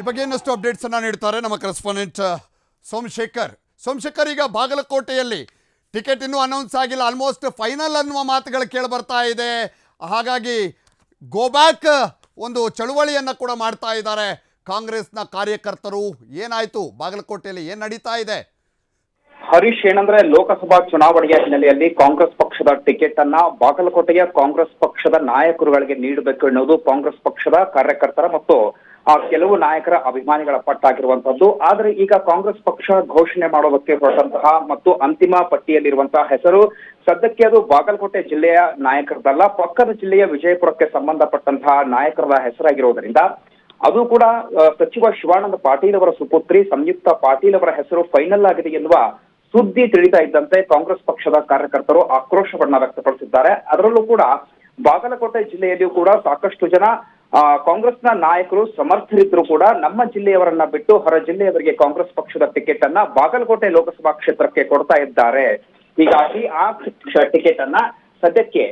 ಈ ಬಗ್ಗೆ ಇನ್ನಷ್ಟು ಅಪ್ಡೇಟ್ಸ್ ಅನ್ನ ನೀಡ್ತಾರೆ ನಮ್ಮ ಕರೆಸ್ಪಾಂಡೆಂಟ್ ಸೋಮಶೇಖರ್. ಸೋಮಶೇಖರ್, ಈಗ ಬಾಗಲಕೋಟೆಯಲ್ಲಿ ಟಿಕೆಟ್ ಇನ್ನೂ ಅನೌನ್ಸ್ ಆಗಿಲ್ಲ. ಆಲ್ಮೋಸ್ಟ್ ಫೈನಲ್ ಅನ್ನುವ ಮಾತುಗಳು ಕೇಳಿ ಬರ್ತಾ ಇದೆ. ಹಾಗಾಗಿ ಗೋ ಬ್ಯಾಕ್ ಒಂದು ಚಳುವಳಿಯನ್ನು ಕೂಡ ಮಾಡ್ತಾ ಇದ್ದಾರೆ. ಕಾಂಗ್ರೆಸ್ನ ಕಾರ್ಯಕರ್ತರು. ಏನಾಯ್ತು? ಬಾಗಲಕೋಟೆಯಲ್ಲಿ ಏನು ನಡೀತಾ ಇದೆ? ಹರೀಶ್, ಏನಂದ್ರೆ ಲೋಕಸಭಾ ಚುನಾವಣೆಯ ಹಿನ್ನೆಲೆಯಲ್ಲಿ ಕಾಂಗ್ರೆಸ್ ಪಕ್ಷದ ಟಿಕೆಟ್ ಅನ್ನ ಬಾಗಲಕೋಟೆಯ ಕಾಂಗ್ರೆಸ್ ಪಕ್ಷದ ನಾಯಕರುಗಳಿಗೆ ನೀಡಬೇಕು ಎನ್ನುವುದು ಕಾಂಗ್ರೆಸ್ ಪಕ್ಷದ ಕಾರ್ಯಕರ್ತರ ಮತ್ತು ಕೆಲವು ನಾಯಕರ ಅಭಿಮಾನಿಗಳ ಪಟ್ಟಾಗಿರುವಂತದ್ದು ಆದ್ರೆ ಈಗ ಕಾಂಗ್ರೆಸ್ ಪಕ್ಷ ಘೋಷಣೆ ಮಾಡೋದಕ್ಕೆ ಹೊರಟಂತಹ ಮತ್ತು ಅಂತಿಮ ಪಟ್ಟಿಯಲ್ಲಿರುವಂತಹ ಹೆಸರು ಸದ್ಯಕ್ಕೆ ಅದು ಬಾಗಲಕೋಟೆ ಜಿಲ್ಲೆಯ ನಾಯಕರದಲ್ಲ. ಪಕ್ಕದ ಜಿಲ್ಲೆಯ ವಿಜಯಪುರಕ್ಕೆ ಸಂಬಂಧಪಟ್ಟಂತಹ ನಾಯಕರ ಹೆಸರಾಗಿರುವುದರಿಂದ ಅದು ಕೂಡ ಆ, ಸಚಿವ ಶಿವಾನಂದ ಪಾಟೀಲ್ ಅವರ ಸುಪುತ್ರಿ ಸಂಯುಕ್ತ ಪಾಟೀಲ್ ಅವರ ಹೆಸರು ಫೈನಲ್ ಆಗಿದೆ ಎನ್ನುವ ಸುದ್ದಿ ತಿಳಿತಾ ಇದ್ದಂತೆ ಕಾಂಗ್ರೆಸ್ ಪಕ್ಷದ ಕಾರ್ಯಕರ್ತರು ಆಕ್ರೋಶವನ್ನ ವ್ಯಕ್ತಪಡಿಸಿದ್ದಾರೆ. ಅದರಲ್ಲೂ ಕೂಡ ಬಾಗಲಕೋಟೆ ಜಿಲ್ಲೆಯಲ್ಲಿಯೂ ಕೂಡ ಸಾಕಷ್ಟು ಜನ ಆ, ಕಾಂಗ್ರೆಸ್ನ ನಾಯಕರು ಸಮರ್ಥರಿದ್ರು ಕೂಡ ನಮ್ಮ ಜಿಲ್ಲೆಯವರನ್ನ ಬಿಟ್ಟು ಹೊರ ಜಿಲ್ಲೆಯವರಿಗೆ ಕಾಂಗ್ರೆಸ್ ಪಕ್ಷದ ಟಿಕೆಟ್ ಅನ್ನ ಬಾಗಲಕೋಟೆ ಲೋಕಸಭಾ ಕ್ಷೇತ್ರಕ್ಕೆ ಕೊಡ್ತಾ ಇದ್ದಾರೆ. ಹೀಗಾಗಿ ಆ ಟಿಕೆಟ್ ಅನ್ನ ಸದ್ಯಕ್ಕೆ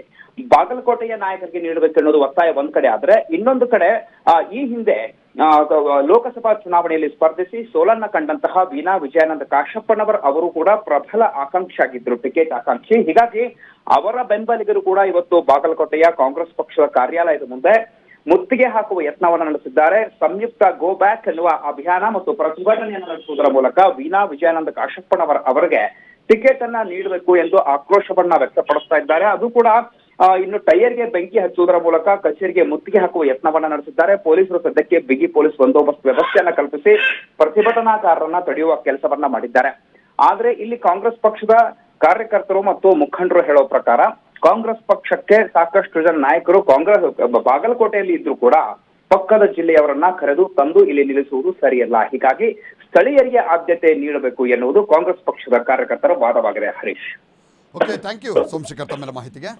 ಬಾಗಲಕೋಟೆಯ ನಾಯಕರಿಗೆ ನೀಡಬೇಕು ಅನ್ನೋದು ಒತ್ತಾಯ ಒಂದ್ ಕಡೆ ಆದ್ರೆ ಇನ್ನೊಂದು ಕಡೆ ಆ, ಈ ಹಿಂದೆ ಆ, ಲೋಕಸಭಾ ಚುನಾವಣೆಯಲ್ಲಿ ಸ್ಪರ್ಧಿಸಿ ಸೋಲನ್ನ ಕಂಡಂತಹ ವೀಣಾ ವಿಜಯಾನಂದ ಕಾಶಪ್ಪನವರ್ ಅವರು ಕೂಡ ಪ್ರಬಲ ಆಕಾಂಕ್ಷಿ ಆಗಿದ್ರು ಟಿಕೆಟ್ ಆಕಾಂಕ್ಷಿ. ಹೀಗಾಗಿ ಅವರ ಬೆಂಬಲಿಗರು ಕೂಡ ಇವತ್ತು ಬಾಗಲಕೋಟೆಯ ಕಾಂಗ್ರೆಸ್ ಪಕ್ಷದ ಕಾರ್ಯಾಲಯದ ಮುಂದೆ ಮುತ್ತಿಗೆ ಹಾಕುವ ಯತ್ನವನ್ನು ನಡೆಸಿದ್ದಾರೆ. ಸಂಯುಕ್ತ ಗೋ ಬ್ಯಾಕ್ ಎನ್ನುವ ಅಭಿಯಾನ ಮತ್ತು ಪ್ರತಿಭಟನೆಯನ್ನು ನಡೆಸುವುದರ ಮೂಲಕ ವೀಣಾ ವಿಜಯಾನಂದ ಕಾಶಪ್ಪನವರ್ ಅವರಿಗೆ ಟಿಕೆಟ್ ಅನ್ನ ನೀಡಬೇಕು ಎಂದು ಆಕ್ರೋಶವನ್ನ ವ್ಯಕ್ತಪಡಿಸ್ತಾ ಇದ್ದಾರೆ. ಅದು ಕೂಡ ಇನ್ನು ಟೈರ್ಗೆ ಬೆಂಕಿ ಹಚ್ಚುವುದರ ಮೂಲಕ ಕಚೇರಿಗೆ ಮುತ್ತಿಗೆ ಹಾಕುವ ಯತ್ನವನ್ನ ನಡೆಸಿದ್ದಾರೆ. ಪೊಲೀಸರು ಸದ್ಯಕ್ಕೆ ಬಿಗಿ ಪೊಲೀಸ್ ಬಂದೋಬಸ್ತ್ ವ್ಯವಸ್ಥೆಯನ್ನ ಕಲ್ಪಿಸಿ ಪ್ರತಿಭಟನಾಕಾರರನ್ನ ತಡೆಯುವ ಕೆಲಸವನ್ನ ಮಾಡಿದ್ದಾರೆ. ಆದ್ರೆ ಇಲ್ಲಿ ಕಾಂಗ್ರೆಸ್ ಪಕ್ಷದ ಕಾರ್ಯಕರ್ತರು ಮತ್ತು ಮುಖಂಡರು ಹೇಳೋ ಪ್ರಕಾರ ಕಾಂಗ್ರೆಸ್ ಪಕ್ಷಕ್ಕೆ ಸಾಕಷ್ಟು ಜನ ನಾಯಕರು ಕಾಂಗ್ರೆಸ್ ಬಾಗಲಕೋಟೆಯಲ್ಲಿ ಇದ್ರು ಕೂಡ ಪಕ್ಕದ ಜಿಲ್ಲೆಯವರನ್ನ ಕರೆದು ತಂದು ಇಲ್ಲಿ ನಿಲ್ಲಿಸುವುದು ಸರಿಯಲ್ಲ. ಹೀಗಾಗಿ ಸ್ಥಳೀಯರಿಗೆ ಆದ್ಯತೆ ನೀಡಬೇಕು ಎನ್ನುವುದು ಕಾಂಗ್ರೆಸ್ ಪಕ್ಷದ ಕಾರ್ಯಕರ್ತರ ವಾದವಾಗಿದೆ. Harish. Okay thank you Somashekar ತಮ್ಮೆಲ್ಲ ಮಾಹಿತಿಗೆ.